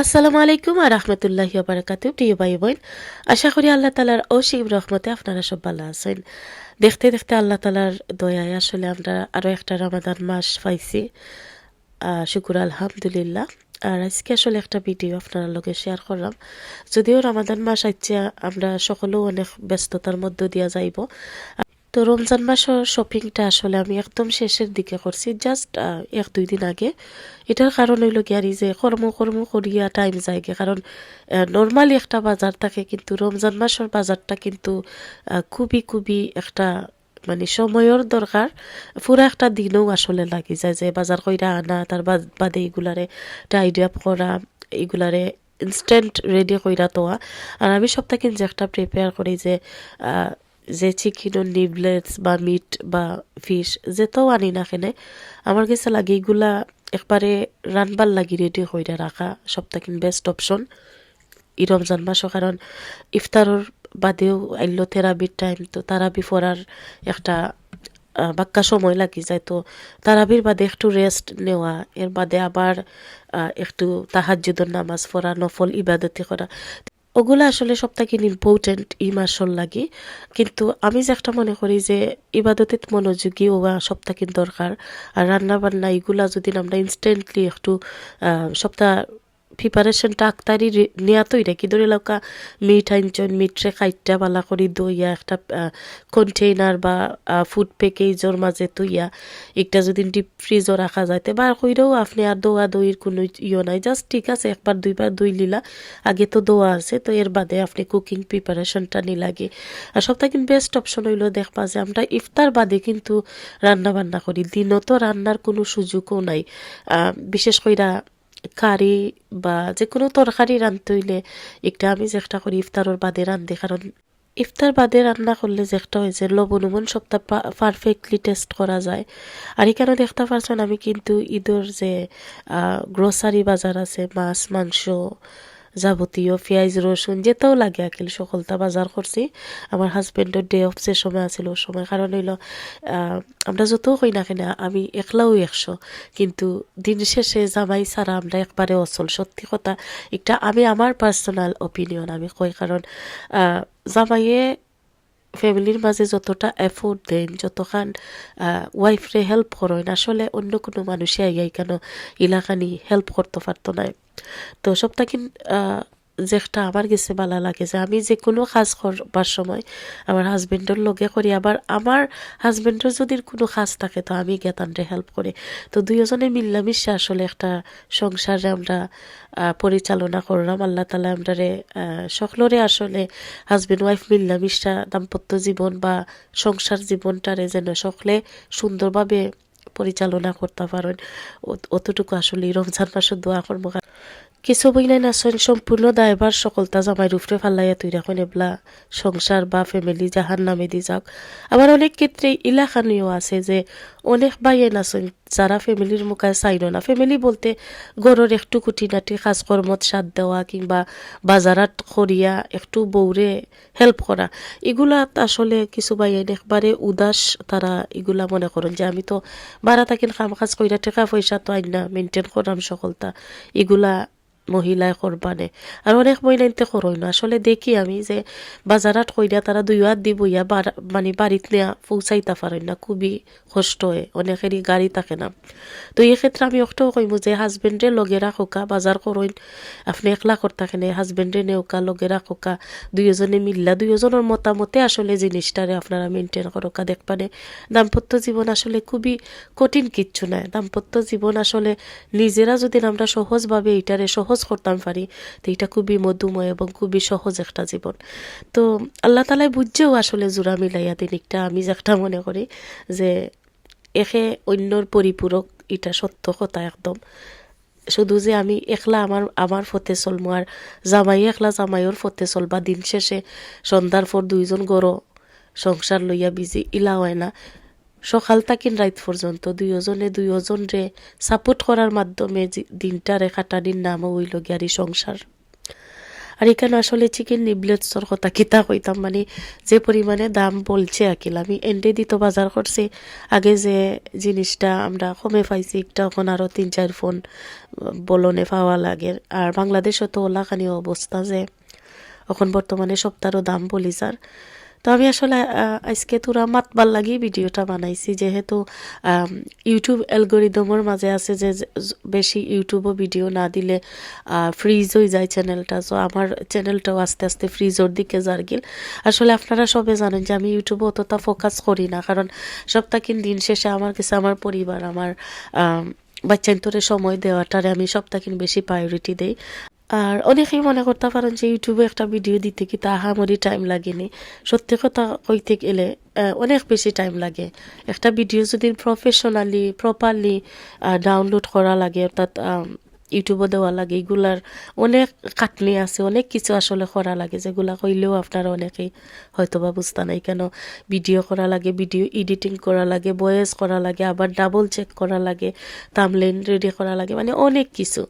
আসসালামু আলাইকুম আর রহমতুল্লাহি বারাকাতু প্রিয় ভাই বোন আশা করি আল্লাহ তালার অসীম রহমতে আপনারা সব ভালো আছেন। দেখতে দেখতে আল্লাহ তালার দয়ায় আসলে আমরা আরও একটা রমাদান মাস পাইছি। শুকুর আলহামদুলিল্লাহ। আর আজকে আসলে একটা ভিডিও আপনার লগে শেয়ার করলাম। যদিও রমাদান মাস আইছে, আমরা সকলেও অনেক ব্যস্ততার মধ্য দিয়া যাইব। তো রমজান মাসের শপিংটা আসলে আমি একদম শেষের দিকে করছি জাস্ট এক, দুই দিন আগে। এটার কারণ হইল কি আর যে কর্ম কর্ম করিয়া টাইম যায়গে। কারণ নর্মালি একটা বাজার থাকে, কিন্তু রমজান মাসের বাজারটা কিন্তু খুবই খুবই একটা মানে সময়ের দরকার। পুরা একটা দিনও আসলে লাগি যায় যে বাজার কইরা আনা, তার বাদ- বাদে এগুলারে টাইড আপ করা, এগুলারে ইনস্ট্যান্ট রেডি কইরা তোয়া। আর আমি সপ্তাহে যে একটা প্রিপেয়ার করি যে যে চিকেনের নিবলেটস বা মিট বা ফিশ যেটাও আনি না কেনে, আমার কাছে লাগে এগুলা একবারে রানবার লাগি রেডি কইরা রাখা সপ্তাহে বেস্ট অপশন ই রমজান মাসও কারণ ইফতারর বাদেও আইলো থেরাপির টাইম তো তারাবি পড়ার একটা বাক্কা সময় লাগি যায়, তো তারাবির বাদে একটু রেস্ট নেওয়া এর বাদে আবার একটু তাহাজ্জুদের নামাজ পড়া নফল ইবাদতি করা ওগুলো আসলে সবথেকে ইম্পর্টেন্ট ই মাসর লাগে। কিন্তু আমি যে একটা মনে করি যে ইবাদতে মনোযোগী ওয়া সপ্তাহে দরকার। আর রান্না বান্না এগুলা যদি আমরা ইনস্ট্যান্টলি একটু সপ্তাহ প্রিপারেশনটা আক্তারি নেওয়া তৈরি কি ধরে লৌকা মিট আনছন মিটরে খাইটা বালা করি দইয়া, একটা কন্টেইনার বা ফুড প্যাকেজর মাঝে তৈয়া একটা যদি ডিপ ফ্রিজও রাখা যাইতে বার কইরেও আপনি আর দোয়া দইয়ের কোনো ইয়ে নাই। জাস্ট ঠিক আছে, একবার দুইবার দই লিলা। আগে তো দোয়া আছে, তো এর বাদে আপনি কুকিং প্রিপারেশনটা নি লাগে আর সবথেকে বেস্ট অপশন হইল দেখবা যে, আমরা ইফতার বাদে কিন্তু রান্না বান্না করি। দিনও তো রান্নার কোনো সুযোগও নাই। বিশেষ কইরা কারি বা যে কোনো তরকারি রান্ধতে হইলে একটা আমি চেষ্টা করি ইফতারের বাদে রান্ধি। কারণ ইফতার বাদে রান্না করলে যে একটা হয়েছে লবণ উবন সবটা পারফেক্টলি টেস্ট করা যায়। আর এখানে দেখতে পারছেন আমি কিন্তু ঈদের যে গ্রোসারি বাজার আছে, মাছ, মাংস যাবতীয় পেঁয়াজ, রসুন, যেটাও লাগে আকিল। সকলটা বাজার করছি। আমার হাজবেন্ডের ডে অফ যে সময় আছিল সময়। কারণ হইল আমরা যত হই না কেনা, আমি একলাও একশো। কিন্তু দিন শেষে জামাই ছাড়া আমরা একবারে অচল। সত্যি কথা, একটা আমি আমার পার্সোনাল অপিনিয়ন আমি কই। কারণ জামাইয়ে ফ্যামিলির মাঝে যতটা এফোর্ট দেন, যতখান ওয়াইফরে হেল্প করেন, আসলে অন্য কোনো মানুষে আইয়াই কেন ইলাকানি হেল্প করতে পারতো না। তো সপ্তাহে যেটা আমার গেছে ভালো লাগে যে আমি যে কোনো কাজ করবার সময় আমার হাজবেন্ডের লগে করি আবার আমার হাজবেন্ডের যদি কোনো কাজ থাকে তো আমি গেতানরে হেল্প করি। তো দুইজনে মিল্লামিশে আসলে একটা সংসারে আমরা পরিচালনা করলাম। আল্লাহ তালা আমরারে আহ, সকলরে আসলে হাজবেন্ড ওয়াইফ মিল্লামিশা দাম্পত্য জীবন বা সংসার জীবনটারে যেন সকলে সুন্দরভাবে পরিচালনা করতে পারেন। অত- অতটুকু আসলে রমজান মাসের দোয়া করব। কিছু বইলাই নাচন সম্পূর্ণ দায়ভার সকলতা জামাই রুফরে ফালাইয়া তুই রাখুন এবলা সংসার বা ফ্যামিলি যাহার নামে দি যাক আবার অনেক ক্ষেত্রে ইলাখানিও আছে যে, অনেক বাইয়ে নাচন যারা ফ্যামিলির মুখায় চাইল না। ফ্যামিলি বলতে গড়ের একটু খুঁটিনাটি কাজকর্মত সাথ দেওয়া কিংবা বাজারাত করিয়া একটু বৌরে হেল্প করা এগুলা আসলে কিছু বাইয়ে একবারে উদাস তারা এগুলা মনে করেন যে আমি তো বারা থাকিন কাম কাজ কইরা টাকা পয়সা তো আইন না মেনটেন করাম সকলতা। এগুলা মহিলায় করবানে। আর অনেক মহিলাইতে করই না আসলে দেখি আমি যে বাজারাত কইরা তারা দুই হাত দিব ইয়া মানে বাড়িত নেয়া পৌঁছাইতে পারেন না, খুবই কষ্ট হয়। অনেকেরই গাড়ি থাকে না। তো এই ক্ষেত্রে আমি একটাও কইমু যে হাজবেন্ডে লগে রাখোকা বাজার করইন আপনি একলা করতে থাকেন হাজবেন্ডে নেওকা লগে রাখোকা দুইজনে মিল্লা দুইজনের মতামতে আসলে জিনিসটারে আপনারা মেনটেন করোকা দেখবানে দাম্পত্য জীবন আসলে খুবই কঠিন, কিচ্ছু নয় দাম্পত্য জীবন আসলে নিজেরা যদি আমরা সহজভাবে এইটারে সহজ করতাম পারি, তো এটা খুবই মধুময় এবং খুবই সহজ একটা জীবন। তো আল্লাহ তালাই বুঝছেও আসলে জোড়া মিলাইয়া দিন একটা, আমি একটা মনে করি যে একে অন্যর পরিপূরক, এটা সত্য কথা একদম। শুধু যে আমি একলা আমার আমার ফতে চলমু আর জামাই একলা জামাইয়ের ফতে চলবা, দিন শেষে সন্ধ্যার পর দুইজন গড় সংসার লইয়া বিজি, ইলা হয় না। সকাল তাকিন রাত পর্যন্ত দুইজনে দুইজন রে সাপোর্ট করার মাধ্যমে যে দিনটারে কাটানির নাম হইল গিয়ারি সংসার। আর এখানে আসলে চিকেন নিবলেটসর কথা কিতা কইতাম মানে যে পরিমাণে দাম বলছে আকিল, আমি এন্ডে দিত বাজার করছি। আগে যে জিনিসটা আমরা কমে পাইছি, একটা এখন আরও তিন চার ফোন, বলনে পাওয়া লাগে। আর বাংলাদেশও তো ওলাখানি অবস্থা যে, এখন বর্তমানে সপ্তাহেরও দাম বলি, স্যার। তো আমি আসলে আজকে তোরা মাতবার লাগি ভিডিওটা বানাইছি যেহেতু ইউটিউব অ্যালগোরিদমের মাঝে আছে যে বেশি ইউটিউবও ভিডিও না দিলে ফ্রিজ হয়ে যায় চ্যানেলটা। তো আমার চ্যানেলটাও আস্তে আস্তে ফ্রিজের দিকে যারগিল আসলে আপনারা সবে জানেন যে আমি ইউটিউবে অতটা ফোকাস করি না। কারণ সপ্তাহ দিন শেষে আমার কাছে আমার পরিবার আমার আম, বাচ্চান্তরে সময় দেওয়াটারে আমি সপ্তাহকিন বেশি প্রায়োরিটি দেই। আর অনেকেই মনে করতে পারেন যে ইউটিউবে একটা ভিডিও দিতে কি তা আহামরি টাইম লাগেনি। সত্যি কথা কইতে গেলে অনেক বেশি টাইম লাগে। একটা ভিডিও যদি প্রফেশনালি প্রপারলি ডাউনলোড করা লাগে, অর্থাৎ আম, ইউটিউবে দেওয়া লাগে এগুলার অনেক কাটনি আছে অনেক কিছু আসলে করা লাগে যেগুলা কইলেও আপনারা অনেকেই হয়তো বা বুঝতে নাই কেন ভিডিও করা লাগে ভিডিও এডিটিং করা লাগে ভয়েস করা লাগে আবার ডাবল চেক করা লাগে তামলেন রেডি করা লাগে মানে অনেক কিছু।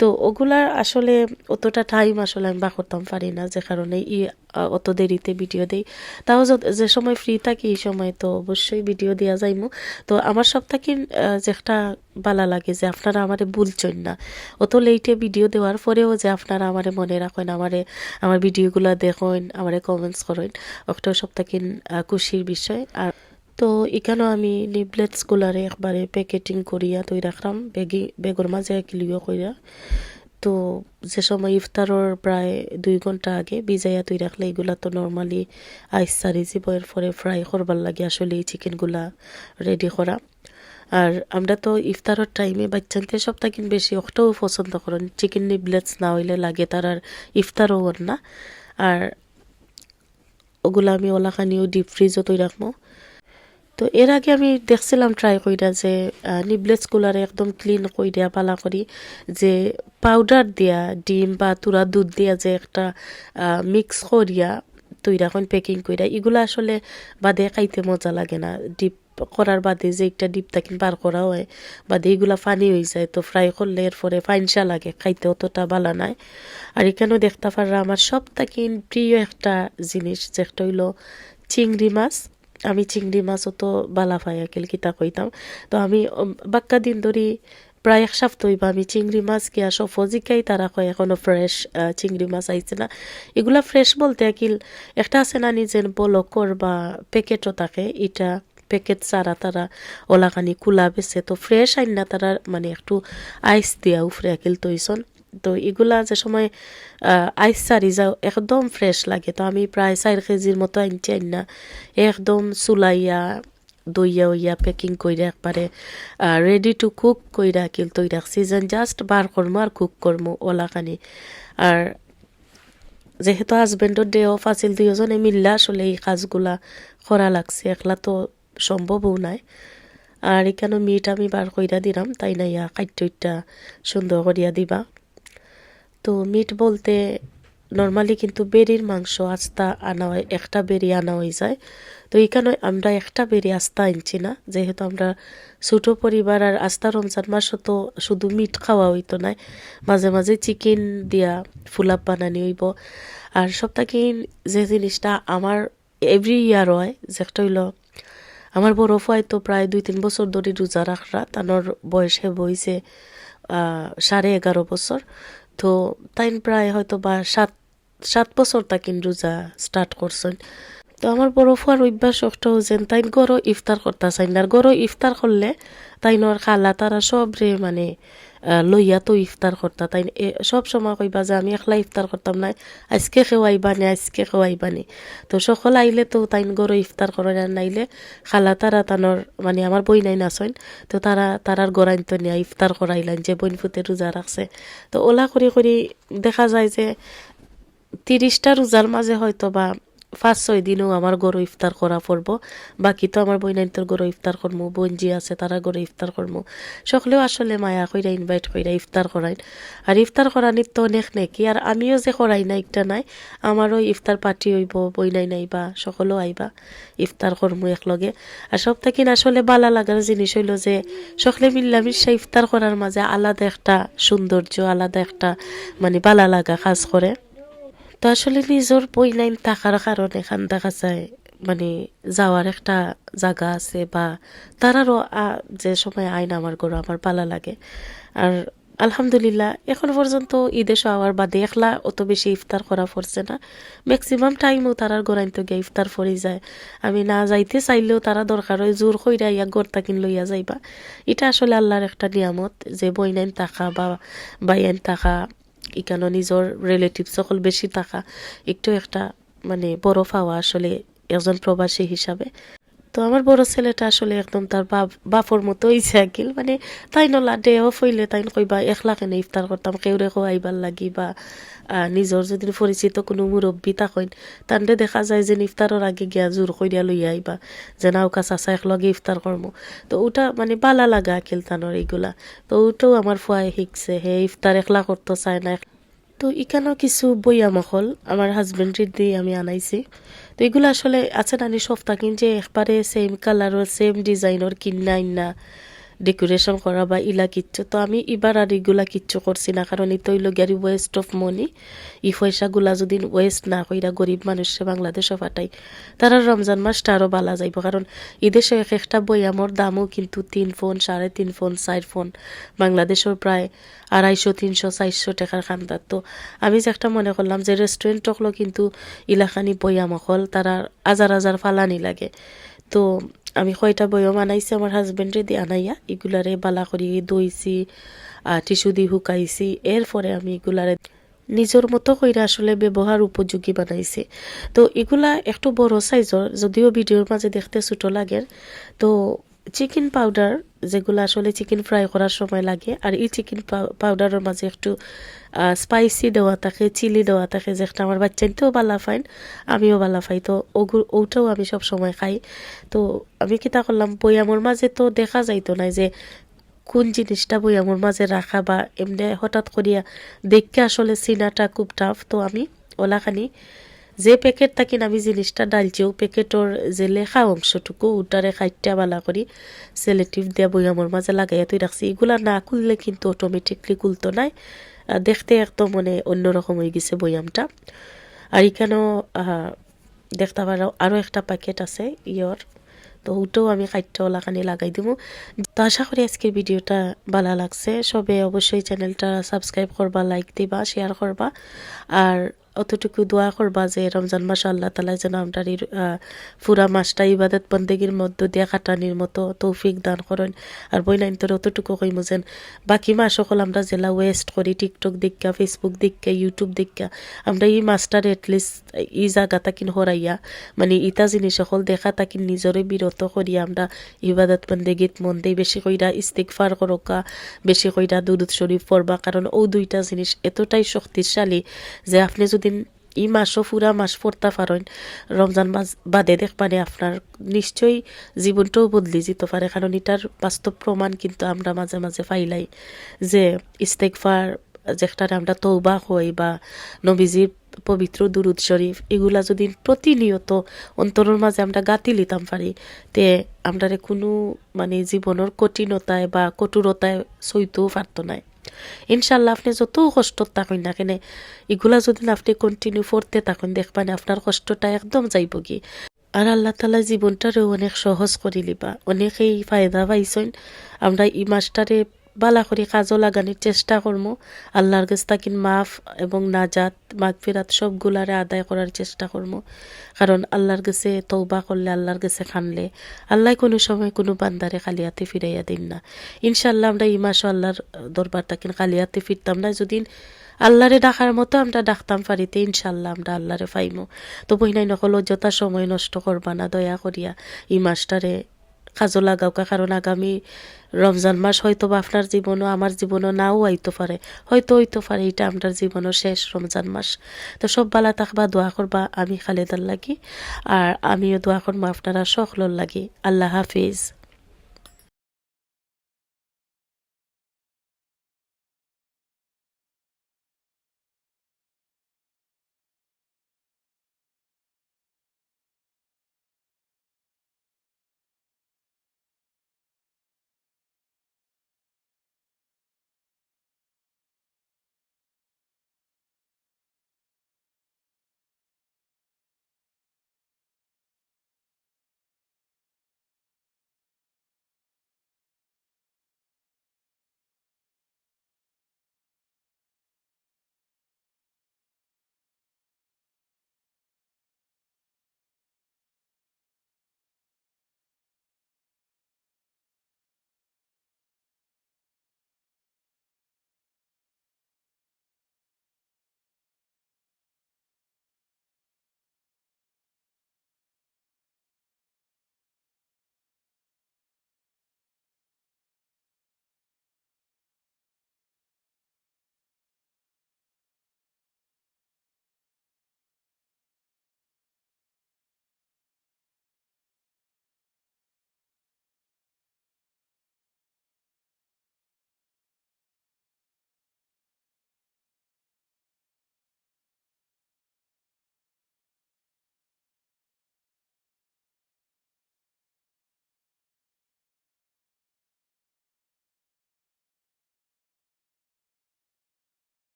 তো ওগুলার আসলে অতটা টাইম আসলে আমি বা করতাম পারি না যে কারণে ই অত দেরিতে ভিডিও দেই। তাও যে সময় ফ্রি থাকি এই সময় তো অবশ্যই ভিডিও দেওয়া যাইমু। তো আমার সব থাকি যে একটা বালা লাগে যে আপনারা আমারে ভুলছেন না। অত লেটে ভিডিও দেওয়ার পরেও যে আপনারা আমারে মনে রাখেন, আমারে, আমার ভিডিওগুলো দেখেন, আমারে কমেন্টস করেন, একটা থাকি খুশির বিষয়। আর তো এখানেও আমি লিবলেটসগুলারে একবারে প্যাকেটিং করিয়া তৈরি রাখলাম, বেগি, বেগর মাঝে কিলিও কইরা। তো যে সময় ইফতারের প্রায় দুই ঘণ্টা আগে ভিজাইয়া তুই রাখলে এগুলা তো নর্মালি আইস সারি জীবয়ের পরে ফ্রাই করবার লাগে, আসলে এই চিকেনগুলা রেডি করা। আর আমরা তো ইফতারের টাইমে বাচ্চানতে সপ্তাহ কিন বেশি ওটাও পছন্দ করেন চিকেন নিবলেটস না হইলে লাগে, তার আর ইফতারও ওর না। আর ওগুলা আমি ওলাখানিও ডিপ ফ্রিজও তৈ রাখব। তো এর আগে আমি দেখছিলাম ট্রাই কইরা যে নিবলেটসগুলারে একদম ক্লিন কইরা পালা করি, যে পাউডার দিয়া, ডিম বা তুরা দুধ দিয়া যে একটা মিক্স করিয়া তৈরা এখন প্যাকিং কইরা। এগুলো আসলে বাদে খাইতে মজা লাগে না। ডিপ করার বাদে যে একটা ডিপ তাকিন বার করা হয়, বাদে এগুলা ফানি হয়ে যায়। তো ফ্রাই করলে এরপরে ফাইনসা লাগে, খাইতে অতটা ভালো নাই। আর এখানেও দেখতে পাররা, আমার সব তাকিন প্রিয় একটা জিনিস যেটা হইল চিংড়ি মাছ। আমি চিংড়ি মাছও তো বালা পাই আকেল কিতা কইতাম। তো আমি বাক্কা দিন ধরি প্রায় এক সপ্তাহ হইবা আমি চিংড়ি মাছ কি আসো ফজিকাই তারা কয়, এখনও ফ্রেশ চিংড়ি মাছ আইছে না। এগুলা ফ্রেশ বলতে আকিল একটা আছে না নিজের বলকর বা প্যাকেটও থাকে, এটা প্যাকেট সারা তারা ওলাকানি কুলা বেছে তো ফ্রেশ আইন না তারা মানে একটু আইস দিয়া উফরে আকিল তৈছন তো এগুলা যে সময় আইস সারি যাও, একদম ফ্রেশ লাগে। তো আমি প্রায় চার কেজির মতো আনছি আইন। না একদম চুলাইয়া, দইয়া উইয়া প্যাকিং কইরা একবারে রেডি টু কুক কইরা কিল রাখছি যেন জাস্ট বার করমু আর কুক করমু ওলাখানি আর যেহেতু হাজবেন্ডর ডে অফ আছিল দুইজনে মিল্লা আসলে এই কাজগুলা করা লাগছে। একলা তো সম্ভবও নাই। আর এখানে মিট আমি বার কইরা দিলাম, তাই না ইয়া খাদ্যটা সুন্দর করিয়া দিবা। তো মিট বলতে নর্মালি কিন্তু বেরির মাংস, আস্তা আনা হয়, একটা বেরি আনা হয়ে যায়। তো এখানে আমরা একটা বেরি আস্তা আনছি না, যেহেতু আমরা ছোটো পরিবার আর আস্তা রমজান মাসও তো শুধু মিট খাওয়া হইতো না, মাঝে মাঝে চিকেন দিয়া ফুলাপ বানানি হইব। আর সপ্তাহে যে জিনিসটা আমার এভরি ইয়ার হয় যেটা হইল আমার বড় ফাই তো প্রায় দুই তিন বছর ধরে রোজা রাখরা তানোর বয়সে বইছে সাড়ে এগারো বছর। তো তাই প্রায় হয়তো বা সাত সাত বছর তাকিন রোজা স্টার্ট করছেন। তো আমার বড় ফুয়ার অভ্যাস শক্ত যেন তাই গরো ইফতার করতে চাই না। আর গরো ইফতার করলে তাই নর খালা, তারা সব রে মানে লইয়া তো ইফতার করতা তাই সব সময় কইবা যে আমি একলা ইফতার করতাম না আজকে খেওয়াইবা নে আজকে খেওয়াইবা নে তো সকল আইলে তো তাইন গরো ইফতার করে নাইলে, খালা তারা তানোর মানে আমার বই নাই নাচইন, তো তারা তারার গড়াইন তো নিয়ে ইফতার করাইলেন যে বইন ফুতে রোজা রাখছে তো ওলা করি করি দেখা যায় যে তিরিশটা রোজার মাঝে হয়তো বা পাঁচ ছয় দিনও আমার গরু ইফতার করা পড়ব। বাকি তো আমার বইনাইন্তর গরু ইফতার করমু, বোনজি আছে, তারা গরু ইফতার করমু। সকলেও আসলে মায়া কইরা ইনভাইট কইরা ইফতার করাইন আর ইফতার করানির তো অনেক নাকি, আর আমিও যে করাই না একটা নাই, আমারও ইফতার পার্টি হইব বইনাই নাইবা, সকলেও আইবা, ইফতার করমু একলগে। আর সব থেকে আসলে বালা লাগার জিনিস হইল যে, সকলে মিল্লামিশা ইফতার করার মাঝে আলাদা একটা সৌন্দর্য, আলাদা একটা মানে বালা লাগা কাজ করে। তো আসলে নিজের বই লাইন থাকার কারণে দেখা যায় মানে যাওয়ার একটা জায়গা আছে বা তারারও যে সময় আইন আমার গরু আমার পালা লাগে। আর আলহামদুলিল্লাহ, এখন পর্যন্ত ঈদে আওয়ার বাদে একলা অত বেশি ইফতার করা পড়ছে না। ম্যাক্সিমাম টাইমও তারার গোড়াইন তো গিয়ে ইফতার পড়ে যায়। আমি না যাইতে চাইলেও তারা দরকার হয় জোর কইরা ইয়া গড় তাকিন লইয়া যাইবা। এটা আসলে আল্লাহর একটা নিয়ামত যে বইনাইন থাকা বা বাইয়াইন থাকা ইকানো নিজের রিলেটিভ সকল বেশি থাকা, একটু একটা মানে বড় পাওয়া আসলে একজন প্রবাসী হিসাবে। তো আমার বড় ছেলেটা আসলে একদম তার বাপ, বাপর মতো হইছে আকিল মানে তাই নলা ডে অফ হইলে তাই কইবা একলা কেনে ইফতার করতাম কেউরে আইবার লাগি বা নিজর যদি পরিচিত কোনো মুরব্বী তাকইন তান্ডে দেখা যায় যে ইফতারের আগে গিয়া জোর কইরা লইয়া আইবা, যে নাওকা চাচা একলগে ইফতার করব তো ওটা মানে বালা লাগা আকিল তানোর এইগুলা। তো ওটাও আমার ফুয়াই শিখছে, হে, ইফতার একলা করতে চায় না তো এখানেও কিছু বইয়ামহল আমার হাজবেন্ডের দিয়ে আমি আনাইছি। তো এগুলো আসলে আছে না নিঃসব থাকেন যে একবারে সেম কালার ও সেম ডিজাইনের কিনা ইন্না ডেকোরেশন করা বা ইলা কিচ্ছু। তো আমি এবার আর এগুলা কিচ্ছু করছি না, কারণ এই তৈল গ্যারি ওয়েস্ট অফ মনি ই পয়সাগুলা যদি ওয়েস্ট না কইরা গরিব মানুষে বাংলাদেশে ফাটাই তারা রমজান মাসটা আরও বালা যাইব। কারণ এদেশে এক একটা বইয়ামর দামও কিন্তু তিন ফোন, সাড়ে তিন ফোন, চার ফোন। বাংলাদেশের প্রায় আড়াইশো, তিনশো, চারশো টাকার খান্দার। তো আমি যে একটা মনে করলাম যে রেস্টুরেন্ট হলো কিন্তু ইলাখানি বইয়াম হল, তারা হাজার হাজার ফালানি লাগে। তো আমি কয়টা বইও আনাইছি, আমার হাজবেন্ডে দিয়ে আনাইয়া এগুলারে বালা করি, দইছি টিস্যু দিয়ে শুকাইছি। এরপরে আমি এগুলারে নিজের মতো কইরা আসলে ব্যবহার উপযোগী বানাইছি। তো এগুলা একটু বড় সাইজর যদিও ভিডিওর মাঝে দেখতে ছোটো লাগে, তো চিকেন পাউডার যেগুলো আসলে চিকেন ফ্রাই করার সময় লাগে, আর এই চিকেন পাউডারের মাঝে একটু স্পাইসি দেওয়া থাকে চিলি দেওয়া থাকে যেটা আমার বাচ্চাইতেও বালা ফাইন আমিও বালা ফাই তো ওগু, ওটাও আমি সব সময় খাই। তো আমি কিতা করলাম বইয়ামর মাঝে তো দেখা যাইতো না যে, কোন জিনিসটা বইয়ামর মাঝে রাখা বা এমনি হঠাৎ করিয়া দেখতে আসলে চিনাটা খুব টাফ তো আমি ওলাখানি যে প্যাকেট থাকি আমি জিনিসটা ডালছিও প্যাকেটর যে লেখা অংশটুকু ওটারে খাইটা বালা করি সেলেটিভ দিয়া বইয়ামর মাঝে লাগাইয়া তুই রাখছি এগুলা না খুললে কিন্তু অটোমেটিকলি খুলতো নাই। দেখতে একদম মানে অন্যরকম হয়ে গেছে বইয়ামটা আর এখানেও দেখতে পারো আরও একটা প্যাকেট আছে ইয়র তো ওটাও আমি খাদ্য ওলাখানি লাগাই দিব তো আশা করি আজকের ভিডিওটা ভালো লাগছে। সবে অবশ্যই চ্যানেলটা সাবস্ক্রাইব করবা লাইক দিবা শেয়ার করবা। আর অতটুকু দোয়া করবা যে রমজান মাস আল্লাহ তালা যেন আমরা পুরা মাসটা ইবাদত বন্দেগীর মধ্য দিয়ে কাটানির মতো তৌফিক দান করেন। আর বই লাইন তোর অতটুকু কইমু যেন বাকি মাস সকল আমরা জেলা ওয়েস্ট করি, টিকটক দিকা ফেসবুক দিকা ইউটিউব দিকা আমরা এই মাসটার এটলিস্ট ই জায়গা তাকিন হরাইয়া মানে ইতা জিনিস সকল দেখা তাকিন নিজরে বিরত করিয়া আমরা ইবাদত বন্দেগীত মন দেই, বেশি কইরা ইস্তিকফার করকা, বেশি কইরা দুরুদ শরীফ পড়বা, কারণ ও দুইটা জিনিস এতটাই শক্তিশালী যে আপনি যদি ই মাসও ফুরা মাস পড়তে পারেন রমজান মাস বাদে দেখবানে আপনার নিশ্চয়ই জীবনটাও বদলি যেতে পারে, কারণ এটার বাস্তব প্রমাণ কিন্তু আমরা মাঝে মাঝে পাইলাই যে ইস্তেকফার যেটারে আমরা তৌবা হই বা নবীজির পবিত্র দুরুদ শরীফ, এগুলা যদি প্রতিনিয়ত অন্তরের মাঝে আমরা গাতি লিতাম পারি, তে আমরা কোনো মানে জীবনের কঠিনতায় বা কঠোরতায় সইতেও পারতো নাই। ইনশাল্লাহ আপনি যত কষ্ট থাকুন না কেন, এগুলা যদি আপনি কন্টিনিউ করতে থাকুন, দেখবেন আপনার কষ্টটা একদম যাইব কি? আর আল্লাহ তালা জীবনটারেও অনেক সহজ করে লিবা অনেকেই ফায়দা পাইছেন। আমরা এই মাসটারে বালা করে কাজও লাগানোর চেষ্টা করব আল্লাহর কাছ তাকিন মাফ এবং নাজাত মাঘ ফিরাত সবগুলারে আদায় করার চেষ্টা করব কারণ আল্লাহর কাছে তৌবা করলে আল্লাহর কাছে খানলে আল্লাহ কোনো সময় কোনো বান্দারে খালিয়াতে ফিরাইয়া দিন না। ইনশাল্লাহ আমরা এই মাসও আল্লাহর দরবার তাকিন খালিয়াতে ফিরতাম না। যদি আল্লাহরে ডাকার মতো আমরা ডাকতাম পারিতে ইনশাল্লাহ আমরা আল্লাহরে পাইমো তো বইনাই নকল যথা সময় নষ্ট করবা না, দয়া করিয়া। এই মাসটারে কাজও লাগাও কারণ আগামী রমজান মাস হয়তো বা আপনার জীবনও আমার জীবনও নাও হইতে পারে। হয়তো হইতে পারে এটা আপনার জীবনও শেষ রমজান মাস। তো সব বালা থাকবা দোয়া করবা আমি খালেদার লাগি, আর আমিও দোয়া করব আপনারা সকলের লাগি। আল্লাহ হাফিজ।